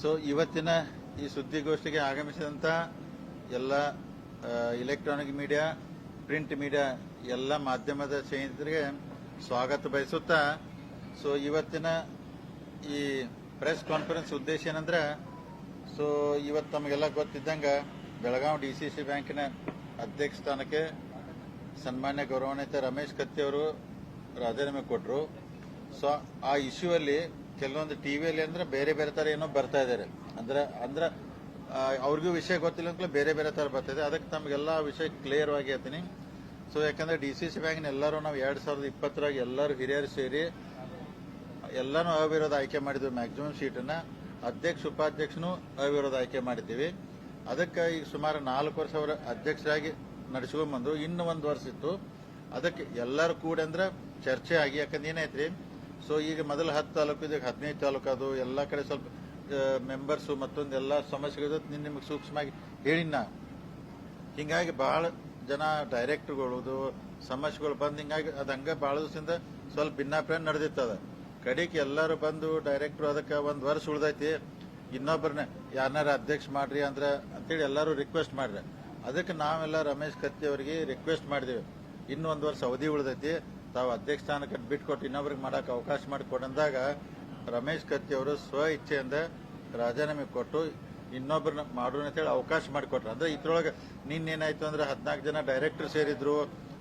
So ಇವತ್ತಿನ ಈ ಸುದ್ದಿಗೋಷ್ಠಿಗೆ ಆಗಮಿಸಿದಂಥ ಎಲ್ಲ ಇಲೆಕ್ಟ್ರಾನಿಕ್ ಮೀಡಿಯಾ ಪ್ರಿಂಟ್ ಮೀಡಿಯಾ ಎಲ್ಲ ಮಾಧ್ಯಮದ ಸ್ನೇಹಿತರಿಗೆ ಸ್ವಾಗತ ಬಯಸುತ್ತಾ ಸೊ ಇವತ್ತಿನ ಈ ಪ್ರೆಸ್ ಕಾನ್ಫರೆನ್ಸ್ ಉದ್ದೇಶ ಏನಂದ್ರೆ ಸೊ ಇವತ್ತು ತಮಗೆಲ್ಲ ಗೊತ್ತಿದ್ದಂಗ ಬೆಳಗಾವಿ ಡಿ ಸಿ ಸಿ ಬ್ಯಾಂಕಿನ ಅಧ್ಯಕ್ಷ ಸ್ಥಾನಕ್ಕೆ ಸನ್ಮಾನ್ಯ ಗೌರವಾನ್ವಿತ ರಮೇಶ್ ಕತ್ತಿ ಅವರು ರಾಜೀನಾಮೆ ಕೊಟ್ಟರು ಸೊ ಆ ಇಶ್ಯೂ ಅಲ್ಲಿ ಕೆಲವೊಂದು ಟಿವಿಯಲ್ಲಿ ಅಂದ್ರೆ ಬೇರೆ ಬೇರೆ ತರ ಏನೋ ಬರ್ತಾ ಇದಾರೆ. ಅಂದ್ರೆ ಅಂದ್ರೆ ಅವ್ರಿಗೂ ವಿಷಯ ಗೊತ್ತಿಲ್ಲ ಅಂತ ಬೇರೆ ಬೇರೆ ತರ ಬರ್ತಿದೆ ಅದಕ್ಕೆ ತಮಗೆಲ್ಲ ವಿಷಯ ಕ್ಲಿಯರ್ ಆಗಿ ಹೇಳ್ತೀನಿ. ಸೊ ಯಾಕಂದ್ರೆ ಡಿ ಸಿ ಸಿ ಬ್ಯಾಂಕ್ನ ಎಲ್ಲರೂ ನಾವು ಎರಡ್ ಸಾವಿರದ ಇಪ್ಪತ್ತರಾಗ ಎಲ್ಲರೂ ಹಿರಿಯರು ಸೇರಿ ಎಲ್ಲಾನು ಅವಿರೋಧ ಆಯ್ಕೆ ಮಾಡಿದ್ವಿ ಮ್ಯಾಕ್ಸಿಮಮ್ ಸೀಟನ್ನು ಅಧ್ಯಕ್ಷ, ಉಪಾಧ್ಯಕ್ಷನು ಅವಿರೋಧ ಆಯ್ಕೆ ಮಾಡಿದ್ದೀವಿ. ಅದಕ್ಕೆ ಈಗ ಸುಮಾರು ನಾಲ್ಕು ವರ್ಷ ಅವರ ಅಧ್ಯಕ್ಷರಾಗಿ ನಡೆಸ್ಕೊಂಬಂದು ಇನ್ನು ಒಂದು ವರ್ಷ ಇತ್ತು. ಅದಕ್ಕೆ ಎಲ್ಲರೂ ಕೂಡ ಅಂದ್ರೆ ಚರ್ಚೆ ಆಗಿ, ಯಾಕಂದ್ರೆ ಏನೈತ್ರಿ ಸೊ ಈಗ ಮೊದಲು ಹತ್ತು ತಾಲೂಕು ಇದೆ, ಹದಿನೈದು ತಾಲೂಕು ಅದು. ಎಲ್ಲ ಕಡೆ ಸ್ವಲ್ಪ ಮೆಂಬರ್ಸು ಮತ್ತೊಂದು ಎಲ್ಲ ಸಮಸ್ಯೆಗಳು ನಿನ್ನ ನಿಮಗೆ ಸೂಕ್ಷ್ಮವಾಗಿ ಹೇಳಿನ ಹಿಂಗಾಗಿ ಬಹಳ ಜನ ಡೈರೆಕ್ಟ್ಗಳದು ಸಮಸ್ಯೆಗಳು ಬಂದು, ಹಿಂಗಾಗಿ ಅದು ಹಂಗೆ ಬಹಳ ದಿವಸದಿಂದ ಸ್ವಲ್ಪ ಭಿನ್ನಾಭಿಪ್ರಾಯ ನಡೆದಿತ್ತದ ಕಡೆಗೆ ಎಲ್ಲರೂ ಬಂದು ಡೈರೆಕ್ಟ್ರು ಅದಕ್ಕೆ ಒಂದು ವರ್ಷ ಉಳ್ದೈತಿ. ಇನ್ನೊಬ್ಬರನ್ನ ಯಾರನ್ನಾರ ಅಧ್ಯಕ್ಷ ಮಾಡ್ರಿ ಅಂದ್ರೆ ಅಂತೇಳಿ ಎಲ್ಲರೂ ರಿಕ್ವೆಸ್ಟ್ ಮಾಡ್ರಿ. ಅದಕ್ಕೆ ನಾವೆಲ್ಲ ರಮೇಶ್ ಕತ್ತಿ ಅವರಿಗೆ ರಿಕ್ವೆಸ್ಟ್ ಮಾಡಿದೆವು. ಇನ್ನೂ ವರ್ಷ ಅವಧಿ ಉಳ್ದೈತಿ. ತಾವು ಅಧ್ಯಕ್ಷ ಸ್ಥಾನಕ್ಕೆ ಬಿಟ್ಕೊಟ್ಟು ಇನ್ನೊಬ್ರಿಗೆ ಮಾಡಕ್ ಅವಕಾಶ ಮಾಡಿಕೊಡಂದಾಗ ರಮೇಶ್ ಕತ್ತಿ ಅವರು ಸ್ವ ಇಚ್ಛೆಯಿಂದ ರಾಜೀನಾಮೆ ಕೊಟ್ಟು ಇನ್ನೊಬ್ಬರನ್ನ ಮಾಡೋಣ ಅಂತೇಳಿ ಅವಕಾಶ ಮಾಡಿಕೊಟ್ರು. ಅಂದ್ರೆ ಇದ್ರೊಳಗೆ ನಿನ್ನೇನಾಯ್ತು ಅಂದ್ರೆ ಹದಿನಾಲ್ಕು ಜನ ಡೈರೆಕ್ಟರ್ ಸೇರಿದ್ರು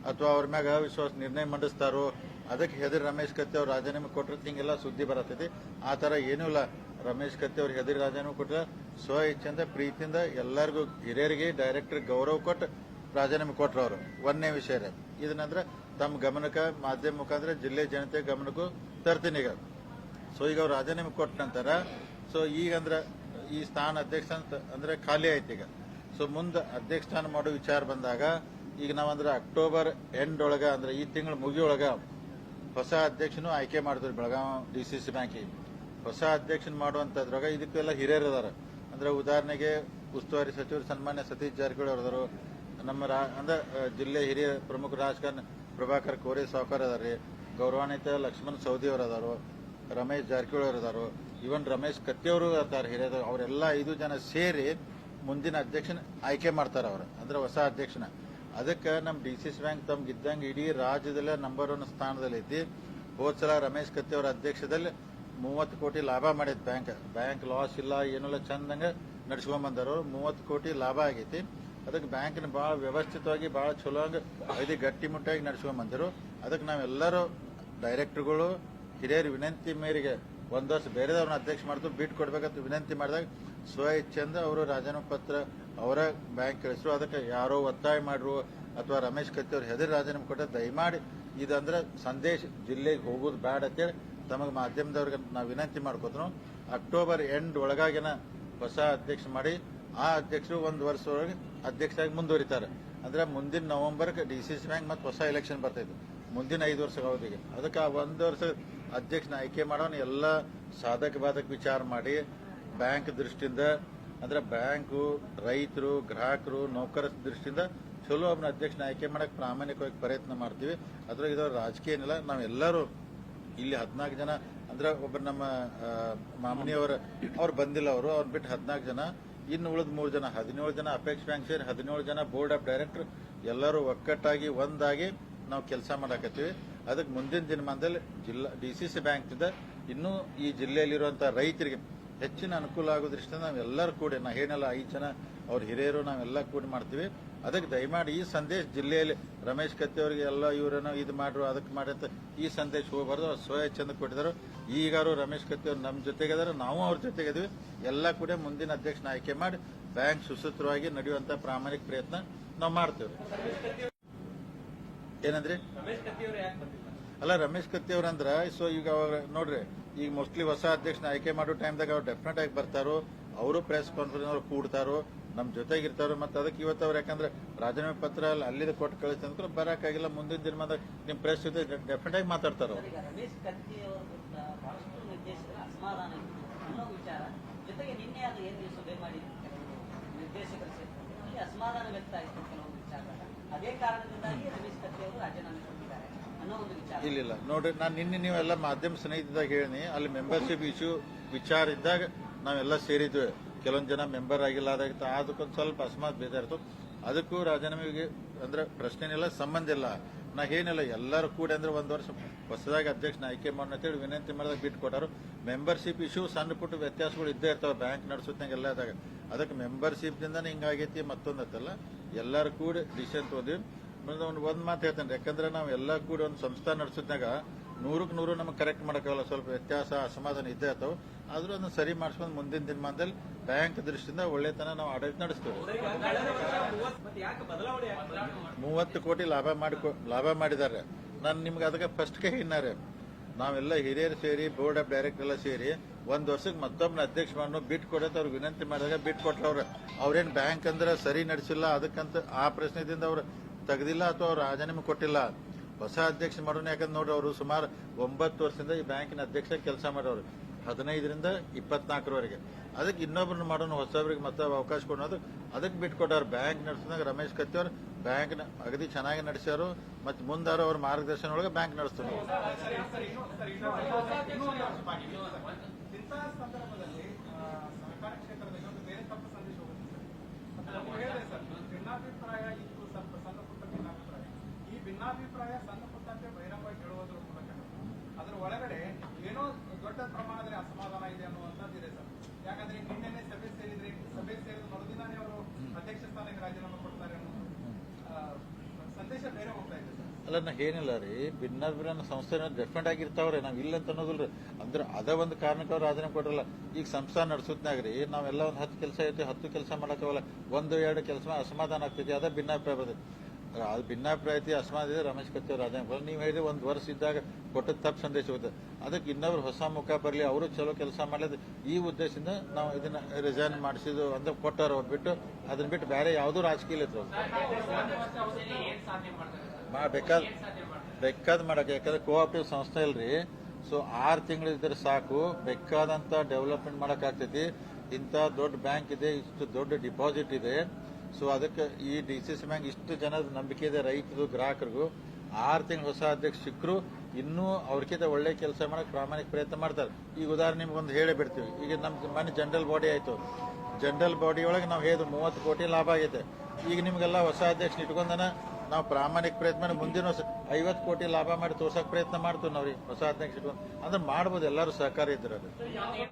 ಅಥವಾ ಅವ್ರ ಮ್ಯಾಗ ಅವಿಶ್ವಾಸ ನಿರ್ಣಯ ಮಂಡಿಸ್ತಾರೋ, ಅದಕ್ಕೆ ಹೆದರಿ ರಮೇಶ್ ಕತ್ತಿ ಅವ್ರು ರಾಜೀನಾಮೆ ಕೊಟ್ಟರು ಹಿಂಗೆಲ್ಲ ಸುದ್ದಿ ಬರತೈತಿ. ಆ ಥರ ಏನೂ ಇಲ್ಲ. ರಮೇಶ್ ಕತ್ತಿ ಅವ್ರು ಹೆದರಿ ರಾಜೀನಾಮೆ ಕೊಟ್ಟರೆ ಸ್ವ ಇಚ್ಛೆಯಿಂದ, ಪ್ರೀತಿಯಿಂದ ಎಲ್ಲರಿಗೂ ಹಿರಿಯರಿಗೆ ಡೈರೆಕ್ಟರ್ ಗೌರವ ಕೊಟ್ಟು ರಾಜೀನಾಮೆ ಕೊಟ್ರು ಅವರು. ಒಂದನೇ ವಿಷಯ ಇದನ್ನಂದ್ರೆ ತಮ್ಮ ಗಮನಕ್ಕೆ ಮಾಧ್ಯಮ ಮುಖಾಂತರ ಜಿಲ್ಲೆ ಜನತೆ ಗಮನಕ್ಕೂ ತರ್ತೀನಿ ಈಗ. ಸೊ ಈಗ ಅವ್ರು ರಾಜೀನಾಮೆ ಕೊಟ್ಟ ನಂತರ ಸೊ ಈಗ ಅಂದ್ರೆ ಈ ಸ್ಥಾನ ಅಧ್ಯಕ್ಷ ಅಂತ ಅಂದ್ರೆ ಖಾಲಿ ಆಯ್ತು ಈಗ. ಸೊ ಮುಂದೆ ಅಧ್ಯಕ್ಷ ಸ್ಥಾನ ಮಾಡೋ ವಿಚಾರ ಬಂದಾಗ, ಈಗ ನಾವಂದ್ರೆ ಅಕ್ಟೋಬರ್ ಎಂಡ್ ಒಳಗ ಅಂದ್ರೆ ಈ ತಿಂಗಳ ಮುಗಿಯೊಳಗ ಹೊಸ ಅಧ್ಯಕ್ಷನು ಆಯ್ಕೆ ಮಾಡಿದ್ರು ಬೆಳಗಾವಿ ಡಿ ಸಿ ಸಿ ಬ್ಯಾಂಕಿಗೆ. ಹೊಸ ಅಧ್ಯಕ್ಷನ್ ಮಾಡುವಂತದ್ರಾಗ ಇದಕ್ಕೆಲ್ಲ ಹಿರಿಯರು ಅದಾರ ಅಂದ್ರೆ ಉದಾಹರಣೆಗೆ ಉಸ್ತುವಾರಿ ಸಚಿವರು ಸನ್ಮಾನ್ಯ ಸತೀಶ್ ಜಾರಕಿಹೊಳಿ ಅವರದರು ನಮ್ಮ ರಾ- ಅಂದ್ರೆ ಜಿಲ್ಲೆ ಹಿರಿಯ ಪ್ರಮುಖ ರಾಜಕಾರಣ ಪ್ರಭಾಕರ್ ಕೋರೆ ಸಾವ್ಕರ್ ಅದಾರ್ರಿ, ಗೌರವಾನ್ವಿತ ಲಕ್ಷ್ಮಣ್ ಸೌದಿ ಅವರು ಅದಾರು ರಮೇಶ್ ಜಾರಕಿಹೊಳಿ ಅವರು ಅದಾರು ಇವನ್ ರಮೇಶ್ ಕತ್ತಿಯವರು ಅದಾರ ಹಿರಿಯರು, ಅವರೆಲ್ಲ ಐದು ಜನ ಸೇರಿ ಮುಂದಿನ ಅಧ್ಯಕ್ಷನ ಆಯ್ಕೆ ಮಾಡ್ತಾರ ಅವರು, ಅಂದ್ರೆ ಹೊಸ ಅಧ್ಯಕ್ಷನ. ಅದಕ್ಕೆ ನಮ್ಮ ಡಿ ಸಿ ಸಿ ಬ್ಯಾಂಕ್ ತಮ್ಗೆ ಇದ್ದಂಗೆ ಇಡೀ ರಾಜ್ಯದಲ್ಲೇ ನಂಬರ್ ಒನ್ ಸ್ಥಾನದಲ್ಲಿ ಐತಿ ಹೋದ್ ಸಲ ರಮೇಶ್ ಕತ್ತಿ ಅವರ ಅಧ್ಯಕ್ಷದಲ್ಲಿ ಮೂವತ್ತು ಕೋಟಿ ಲಾಭ ಮಾಡಿದ್ ಬ್ಯಾಂಕ್ ಬ್ಯಾಂಕ್ ಲಾಸ್ ಇಲ್ಲ, ಏನಿಲ್ಲ, ಚಂದಂಗೆ ನಡ್ಸ್ಕೊಂಡ್ ಬಂದಾರ ಮೂವತ್ತು ಕೋಟಿ ಲಾಭ ಆಗೈತಿ. ಅದಕ್ಕೆ ಬ್ಯಾಂಕ್ನ ಬಹಳ ವ್ಯವಸ್ಥಿತವಾಗಿ ಬಹಳ ಚಲೋ ಇದು ಗಟ್ಟಿಮುಟ್ಟಾಗಿ ನಡೆಸ್ಕೊಂಬಂದರು ಅದಕ್ಕೆ ನಾವೆಲ್ಲರೂ ಡೈರೆಕ್ಟರ್ಗಳು, ಹಿರಿಯರ ವಿನಂತಿ ಮೇರೆಗೆ ಒಂದು ವರ್ಷ ಬೇರೆದವ್ರನ್ನ ಅಧ್ಯಕ್ಷ ಮಾಡಿದ್ರು ಬಿಟ್ಟು ಕೊಡ್ಬೇಕಂತ ವಿನಂತಿ ಮಾಡಿದಾಗ ಸ್ವ ಇಚ್ಛೆಯಿಂದ ಅವರು ರಾಜೀನಾಮೆ ಪತ್ರ ಅವರ ಬ್ಯಾಂಕ್ ಕಳಿಸ್ರು. ಅದಕ್ಕೆ ಯಾರೋ ಒತ್ತಾಯ ಮಾಡ್ರು ಅಥವಾ ರಮೇಶ್ ಕತ್ತಿ ಅವ್ರು ಹೆದರಿ ರಾಜೀನಾಮೆ ಕೊಟ್ಟ ದಯಮಾಡಿ ಇದಂದ್ರೆ ಸಂದೇಶ ಜಿಲ್ಲೆಗೆ ಹೋಗೋದು ಬ್ಯಾಡ ಅಂತೇಳಿ ತಮಗೆ ಮಾಧ್ಯಮದವ್ರಿಗೆ ನಾವು ವಿನಂತಿ ಮಾಡ್ಕೊತ್ರು ಅಕ್ಟೋಬರ್ ಎಂಡ್ ಒಳಗಾಗಿನ ಹೊಸ ಅಧ್ಯಕ್ಷ ಮಾಡಿ, ಆ ಅಧ್ಯಕ್ಷರು ಒಂದು ವರ್ಷದೊಳಗೆ ಅಧ್ಯಕ್ಷರಾಗಿ ಮುಂದುವರಿತಾರೆ. ಅಂದ್ರೆ ಮುಂದಿನ November D C C bank ಮತ್ತೆ ಹೊಸ ಎಲೆಕ್ಷನ್ ಬರ್ತೈತೆ ಮುಂದಿನ ಐದು ವರ್ಷ ಅವಧಿಗೆ. ಅದಕ್ಕೆ ಆ ಒಂದು ವರ್ಷ ಅಧ್ಯಕ್ಷನ ಆಯ್ಕೆ ಮಾಡೋಣ, ಎಲ್ಲ ಸಾಧಕ ಬಾಧಕ ವಿಚಾರ ಮಾಡಿ ಬ್ಯಾಂಕ್ ದೃಷ್ಟಿಯಿಂದ, ಅಂದ್ರೆ ಬ್ಯಾಂಕು ರೈತರು, ಗ್ರಾಹಕರು, ನೌಕರ ದೃಷ್ಟಿಯಿಂದ ಚಲೋ ಒಬ್ಬನ ಅಧ್ಯಕ್ಷನ ಆಯ್ಕೆ ಮಾಡಕ್ ಪ್ರಾಮಾಣಿಕವಾಗಿ ಪ್ರಯತ್ನ ಮಾಡ್ತೀವಿ. ಅದ್ರಾಗ ಇದರ ರಾಜಕೀಯ ಏನಿಲ್ಲ. ನಾವೆಲ್ಲರೂ ಇಲ್ಲಿ ಹದಿನಾಲ್ಕು ಜನ, ಅಂದ್ರೆ ಒಬ್ಬ ನಮ್ಮ ಮಾಮನಿಯವರ, ಅವ್ರು ಬಂದಿಲ್ಲ ಅವರು, ಅವ್ರು ಬಿಟ್ಟು ಹದಿನಾಲ್ಕು ಜನ ಇನ್ನು ಉಳಿದ ಮೂರು ಜನ, ಹದಿನೇಳು ಜನ ಅಪೇಕ್ಷ ಬ್ಯಾಂಕ್ ಸೇರಿ ಹದಿನೇಳು ಜನ ಬೋರ್ಡ್ ಆಫ್ ಡೈರೆಕ್ಟರ್ ಎಲ್ಲರೂ ಒಕ್ಕಟ್ಟಾಗಿ ಒಂದಾಗಿ ನಾವು ಕೆಲಸ ಮಾಡಾಕತ್ತೀವಿ. ಅದಕ್ಕೆ ಮುಂದಿನ ದಿನಮಾನದಲ್ಲಿ ಜಿಲ್ಲಾ ಡಿ ಸಿ ಸಿ ಬ್ಯಾಂಕ್ನಿಂದ ಇನ್ನೂ ಈ ಜಿಲ್ಲೆಯಲ್ಲಿರುವಂತಹ ರೈತರಿಗೆ ಹೆಚ್ಚಿನ ಅನುಕೂಲ ಆಗೋ ದೃಷ್ಟಿಯಿಂದ ನಾವೆಲ್ಲರೂ ಕೂಡಿ, ನಾ ಏನೆಲ್ಲ ಐದು ಜನ ಅವ್ರ ಹಿರಿಯರು, ನಾವೆಲ್ಲ ಕೂಡಿ ಮಾಡ್ತೀವಿ. ಅದಕ್ಕೆ ದಯಮಾಡಿ ಈ ಸಂದೇಶ ಜಿಲ್ಲೆಯಲ್ಲಿ ರಮೇಶ್ ಕತ್ತಿ ಅವರಿಗೆ ಎಲ್ಲ ಇವರೇನೋ ಇದು ಮಾಡ್ರು ಅದಕ್ಕೆ ಮಾಡಿ ಅಂತ ಈ ಸಂದೇಶ ಹೋಗಬಾರ್ದು. ಅವ್ರು ಸ್ವಯ ಚಂದ ಕೊಟ್ಟಿದ್ದಾರೆ. ಈಗಾರು ರಮೇಶ್ ಕತ್ತಿ ಅವ್ರು ನಮ್ಮ ಜೊತೆಗೆ ಇದಾರೆ ನಾವು ಅವ್ರ ಜೊತೆಗೆ ಇದೀವಿ ಎಲ್ಲ ಕೂಡ ಮುಂದಿನ ಅಧ್ಯಕ್ಷನ ಆಯ್ಕೆ ಮಾಡಿ ಬ್ಯಾಂಕ್ ಸುಸೂತ್ರವಾಗಿ ನಡೆಯುವಂತ ಪ್ರಾಮಾಣಿಕ ಪ್ರಯತ್ನ ನಾವು ಮಾಡ್ತೇವೆ. ಏನಂದ್ರಿ? ಅಲ್ಲ ರಮೇಶ್ ಕತ್ತಿ ಅವ್ರಂದ್ರ ಸೊ ಈಗ ಅವಾಗ ನೋಡ್ರಿ ಈಗ ಮೋಸ್ಟ್ಲಿ ಹೊಸ ಅಧ್ಯಕ್ಷನ ಆಯ್ಕೆ ಮಾಡೋ ಟೈಮ್ದಾಗ ಅವ್ರು ಡೆಫಿನೆಟ್ ಆಗಿ ಬರ್ತಾರೋ ಅವರು ಪ್ರೆಸ್ ಕಾನ್ಫರೆನ್ಸ್ ಅವ್ರು ಕೂಡ್ತಾರೋ ನಮ್ ಜೊತೆಗಿರ್ತಾರೆ ಮತ್ತೆ ಅದಕ್ಕೆ ಇವತ್ತು ಅವ್ರು ಯಾಕಂದ್ರೆ ರಾಜೀನಾಮೆ ಪತ್ರ ಅಲ್ಲಿ ಅಲ್ಲಿದ ಕೊಟ್ಟು ಕಳಿಸ್ತಾರೆ ಅಂದ್ರೆ ಬರಕ್ಕಾಗಿಲ್ಲ. ಮುಂದಿನ ದಿನಮಾನದಾಗ ನಿಮ್ಮ ಪ್ರೆಸ್ ಜೊತೆ ಡೆಫಿನೆಟ್ ಆಗಿ ಮಾತಾಡ್ತಾರೆ ಅವರು. ಅಸಮಾಧಾನ ವ್ಯಕ್ತ ಆಯಿತು ವಿಚಾರ. ಅದೇ ಕಾರಣದಿಂದಾಗಿ ರಮೇಶ್ ಕತ್ತಿ ಅವರು ರಾಜೀನಾಮೆ ಕೊಟ್ಟಿದ್ದಾರೆ ಅನ್ನೋ ಒಂದು ವಿಚಾರ. ಇಲ್ಲ ಇಲ್ಲ. ನೋಡ್ರಿ ನಾನು ನಿನ್ನೆ ನೀವೆಲ್ಲ ಮಾಧ್ಯಮ ಸ್ನೇಹಿತದಾಗ ಹೇಳಿನಿ. ಅಲ್ಲಿ ಮೆಂಬರ್ಶಿಪ್ ಇಶ್ಯೂ ವಿಚಾರ ಇದ್ದಾಗ ನಾವೆಲ್ಲ ಸೇರಿದ್ವಿ. ಕೆಲವೊಂದು ಜನ ಮೆಂಬರ್ ಆಗಿಲ್ಲ ಅದಾಗಿತ್ತು ಅದಕ್ಕೊಂದು ಸ್ವಲ್ಪ ಅಸ್ಮಾತ್ ಬೇಜಾರಿತ್ತು ಅದಕ್ಕೂ ರಾಜೀನಾಮೆಗೆ ಅಂದ್ರೆ ಪ್ರಶ್ನೆನಿಲ್ಲ, ಸಂಬಂಧ ಇಲ್ಲ. ನಾ ಏನಿಲ್ಲ, ಎಲ್ಲರೂ ಕೂಡಿ ಅಂದ್ರೆ ಒಂದು ವರ್ಷ ಹೊಸದಾಗಿ ಅಧ್ಯಕ್ಷನ ಆಯ್ಕೆ ಮಾಡೋಣ ಅಂತೇಳಿ ವಿನಂತಿ ಮಾಡಿದಾಗ ಬಿಟ್ಟು ಕೊಟ್ಟರು. ಮೆಂಬರ್ಶಿಪ್ ಇಶ್ಯೂ ಸಣ್ಣ ಪುಟ್ಟ ವ್ಯತ್ಯಾಸಗಳು ಇದ್ದೇ ಇರ್ತಾವೆ ಬ್ಯಾಂಕ್ ನಡೆಸುತ್ತಂಗೆ ಎಲ್ಲ ಇದಾಗ ಅದಕ್ಕೆ ಮೆಂಬರ್ಶಿಪ್ ದಿಂದಾನೆ ಹಿಂಗಾಗೈತಿ ಮತ್ತೊಂದು ಅಂತಲ್ಲ ಎಲ್ಲರೂ ಕೂಡಿ ಡಿಸಿಷನ್ ತೋದ್ವಿ ಒಂದು ಒಂದು ಮಾತು ಹೇಳ್ತೇನೆ, ಯಾಕಂದ್ರೆ ನಾವು ಎಲ್ಲ ಕೂಡಿ ಒಂದು ಸಂಸ್ಥೆ ನಡೆಸಿದ್ನಾಗ ನೂರಕ್ಕೆ ನೂರು ನಮಗೆ ಕರೆಕ್ಟ್ ಮಾಡೋಕ್ಕಾಗಲ್ಲ, ಸ್ವಲ್ಪ ವ್ಯತ್ಯಾಸ, ಅಸಮಾಧಾನ ಇದ್ದೇ ಆತವು ಆದರೂ ಅದನ್ನು ಸರಿ ಮಾಡಿಸ್ಕೊಂಡು ಮುಂದಿನ ದಿನಮಾನದಲ್ಲಿ ಬ್ಯಾಂಕ್ ದೃಷ್ಟಿಯಿಂದ ಒಳ್ಳೆತನ ನಾವು ಆಡಳಿತ ನಡೆಸ್ತೇವೆ. ಮೂವತ್ತು ಕೋಟಿ ಲಾಭ ಮಾಡಿ ಲಾಭ ಮಾಡಿದ್ದಾರೆ. ನಾನು ನಿಮ್ಗೆ ಅದಕ್ಕೆ ಫಸ್ಟ್ಗೆ ಹಿನ್ನಾರೆ ನಾವೆಲ್ಲ ಹಿರಿಯರು ಸೇರಿ ಬೋರ್ಡ್ ಆಫ್ ಡೈರೆಕ್ಟರ್ ಎಲ್ಲ ಸೇರಿ ಒಂದು ವರ್ಷಕ್ಕೆ ಮತ್ತೊಬ್ಬನ ಅಧ್ಯಕ್ಷ ಮಾಡೋ ಬಿಟ್ ಕೊಡತ್ತೆ ಅವ್ರಿಗೆ ವಿನಂತಿ ಮಾಡಿದಾಗ ಬಿಟ್ ಅವ್ರು. ಅವ್ರೇನು ಬ್ಯಾಂಕ್ ಅಂದ್ರೆ ಸರಿ ನಡೆಸಿಲ್ಲ, ಅದಕ್ಕಂತ ಆ ಪ್ರಶ್ನೆದಿಂದ ಅವ್ರು ತೆಗೆದಿಲ್ಲ ಅಥವಾ ಅವ್ರು ರಾಜೀನಾಮೆ ಕೊಟ್ಟಿಲ್ಲ. ಹೊಸ ಅಧ್ಯಕ್ಷ ಮಾಡೋಣ, ಯಾಕಂದ್ರೆ ನೋಡ್ರಿ ಅವರು ಸುಮಾರು ಒಂಬತ್ತು ವರ್ಷದಿಂದ ಈ ಬ್ಯಾಂಕಿನ ಅಧ್ಯಕ್ಷ ಕೆಲಸ ಮಾಡೋರು. ಹದಿನೈದರಿಂದ ಇಪ್ಪತ್ನಾಲ್ಕರವರೆಗೆ. ಅದಕ್ಕೆ ಇನ್ನೊಬ್ರನ್ನ ಮಾಡೋಣ, ಹೊಸಬ್ರಿಗೆ ಮತ್ತೆ ಅವಕಾಶ ಕೊಡೋದು ಅದಕ್ಕೆ ಬಿಟ್ಕೊಟ್ಟಾರ. ಬ್ಯಾಂಕ್ ನಡೆಸಿದಾಗ ರಮೇಶ್ ಕತ್ತಿ ಬ್ಯಾಂಕ್ನ ಬ್ಯಾಂಕ್ ಅಗದಿ ಚೆನ್ನಾಗಿ ನಡೆಸ್ಯಾರು. ಮತ್ತೆ ಮುಂದಾರು ಅವ್ರ ಮಾರ್ಗದರ್ಶನ ಒಳಗೆ ಬ್ಯಾಂಕ್ ನಡೆಸ್ತಾರೆ ಇಂತಹ ಸಂದರ್ಭದಲ್ಲಿ ಆ, ಸಹಕಾರ ಕ್ಷೇತ್ರದಲ್ಲಿ ಒಂದು ಬೇರೆ ತಪ್ಪು ಸಂದೇಶ ಹೋಗುತ್ತೆ ಸರ್. ಅದು ನೀವು ಹೇಳಿದ್ರೆ ಸರ್ ಭಿನ್ನಾಭಿಪ್ರಾಯ ಇತ್ತು ಸ್ವಲ್ಪ ಸಣ್ಣ ಪುಟ್ಟ ಭಿನ್ನಾಭಿಪ್ರಾಯ ಈ ಭಿನ್ನಾಭಿಪ್ರಾಯ ಸಣ್ಣ ಪುಟ್ಟ ಅಂತ ಬಹಿರಂಗವಾಗಿ ಹೇಳುವುದರ ಮೂಲಕ ಅದರ ಒಳಗಡೆ ಏನೋ ದೊಡ್ಡ ಪ್ರಮಾಣದಲ್ಲಿ ಅಸಮಾಧಾನ ಇದೆ ಅನ್ನುವಂಥದ್ದು ಇದೆ ಸರ್ ಯಾಕಂದ್ರೆ ಈಗ ನಿನ್ನೆನೆ ಸಭೆ ಸೇರಿದ್ರೆ ಸಭೆ ಸೇರಿದ ಮರುದಿನಾನೇ ಅವರು ಅಧ್ಯಕ್ಷ ಸ್ಥಾನಕ್ಕೆ ರಾಜೀನಾಮೆ ಕೊಡ್ತಾರೆ ಅನ್ನೋ ಆ, ಸಂದೇಶ ಬೇರೆ ಹೋಗ್ತಾ ಇದೆ ಸರ್ ಅಲ್ಲ ಏನಿಲ್ಲ ರೀ ಭಿನ್ನಾಭಿಪ್ರಾಯ ಸಂಸ್ಥೆ ಡಿಫ್ರೆಂಟ್ ಆಗಿರ್ತಾವ್ರಿ ನಾವ್ ಇಲ್ಲ ಅಂತ ಅನ್ನೋದಿಲ್ರಿ ಅಂದ್ರೆ ಅದ ಒಂದು ಕಾರಣಕ್ಕೆ ಅವ್ರು ಆದ್ರೆ ಕೊಡ್ರಲ್ಲ ಈಗ ಸಂಸ್ಥೆ ನಡ್ಸುತ್ನಾಗ ರೀ ನಾವೆಲ್ಲ ಒಂದ್ ಹತ್ತು ಕೆಲಸ ಐತಿ ಹತ್ತು ಕೆಲಸ ಮಾಡಕ್ಕಾಗಲ್ಲ ಒಂದು ಎರಡು ಕೆಲಸ ಅಸಮಾಧಾನ ಆಗ್ತೈತಿ ಅದ ಭಿನ್ನಾಭಿಪ್ರಾಯ ಬರ್ತೈತಿ ಅದು ಭಿನ್ನಾಭಿಪ್ರಾಯ ಐತಿ ಅಸಮಾಧಾನ ಇದೆ ರಮೇಶ್ ಕತ್ತಿ ಅವ್ರು ರಾಜೀನಾಮೆ ಕೊಡ್ತಾರೆ. ನೀವು ಹೇಳಿದ್ರೆ ಒಂದು ವರ್ಷ ಇದ್ದಾಗ ಕೊಟ್ಟದ ತಪ್ಪು ಸಂದೇಶ ಹೋಗುತ್ತೆ ಅದಕ್ಕೆ ಇನ್ನೊಬ್ರು ಹೊಸ ಮುಖ ಬರಲಿ ಅವರು ಚಲೋ ಕೆಲಸ ಮಾಡಲಿ ಈ ಉದ್ದೇಶದಿಂದ ನಾವು ಇದನ್ನ ರಿಸೈನ್ ಮಾಡಿಸಿದ್ದು ಅಂತ ಕೊಟ್ಟಾರ ಬಿಟ್ಟು ಅದನ್ನ ಬಿಟ್ಟು ಬೇರೆ ಯಾವುದೂ ರಾಜಕೀಯ ಇತ್ತು ಬೇಕಾದ, ಬೇಕಾದ್ ಮಾಡಕ್ಕೆ, ಯಾಕಂದ್ರೆ ಕೋಆಪರೇಟಿವ್ ಸಂಸ್ಥೆ ಇಲ್ರಿ. ಸೊ ಆರು ತಿಂಗಳು ಇದ್ರೆ ಸಾಕು, ಬೇಕಾದಂತ ಡೆವಲಪ್ಮೆಂಟ್ ಮಾಡಕ್ ಆಗ್ತೈತಿ. ಇಂಥ ದೊಡ್ಡ ಬ್ಯಾಂಕ್ ಇದೆ, ಇಷ್ಟು ದೊಡ್ಡ ಡಿಪಾಸಿಟ್ ಇದೆ. ಸೊ ಅದಕ್ಕೆ ಈ ಡಿ ಸಿ ಸಿ ಬ್ಯಾಂಕ್ ಇಷ್ಟು ಜನದ ನಂಬಿಕೆ ಇದೆ, ರೈತರು, ಗ್ರಾಹಕರಿಗೂ. ಆರು ತಿಂಗಳು ಹೊಸ ಅಧ್ಯಕ್ಷ ಸಿಕ್ಕರು ಇನ್ನೂ ಅವ್ರಕ್ಕಿಂತ ಒಳ್ಳೆ ಕೆಲಸ ಮಾಡಕ್ ಪ್ರಾಮಾಣಿಕ ಪ್ರಯತ್ನ ಮಾಡ್ತಾರೆ. ಈಗ ಉದಾಹರಣೆ ನಿಮ್ಗೊಂದು ಹೇಳಿ ಬಿಡ್ತೀವಿ. ಈಗ ನಮ್ಮ ಮನೆ ಜನರಲ್ ಬಾಡಿ ಆಯಿತು. ಜನರಲ್ ಬಾಡಿ ಒಳಗೆ ನಾವು ಹೇಳಿದ್ರು ಮೂವತ್ತು ಕೋಟಿ ಲಾಭ ಆಗೈತೆ. ಈಗ ನಿಮಗೆಲ್ಲ ಹೊಸ ಅಧ್ಯಕ್ಷ ಇಟ್ಕೊಂಡನ ನಾವು ಪ್ರಾಮಾಣಿಕ ಪ್ರಯತ್ನ ಮುಂದಿನ ವರ್ಷ ಐವತ್ತು ಕೋಟಿ ಲಾಭ ಮಾಡಿ ತೋರ್ಸಕ್ ಪ್ರಯತ್ನ ಮಾಡ್ತೀವಿ ನಾವ್ರಿ, ಹೊಸ ಅಧ್ಯಕ್ಷ ಇಟ್ಕೊಂಡು ಅಂದ್ರೆ ಮಾಡ್ಬೋದು, ಎಲ್ಲರೂ ಸಹಕಾರ ಇದ್ರೆ ಅದು.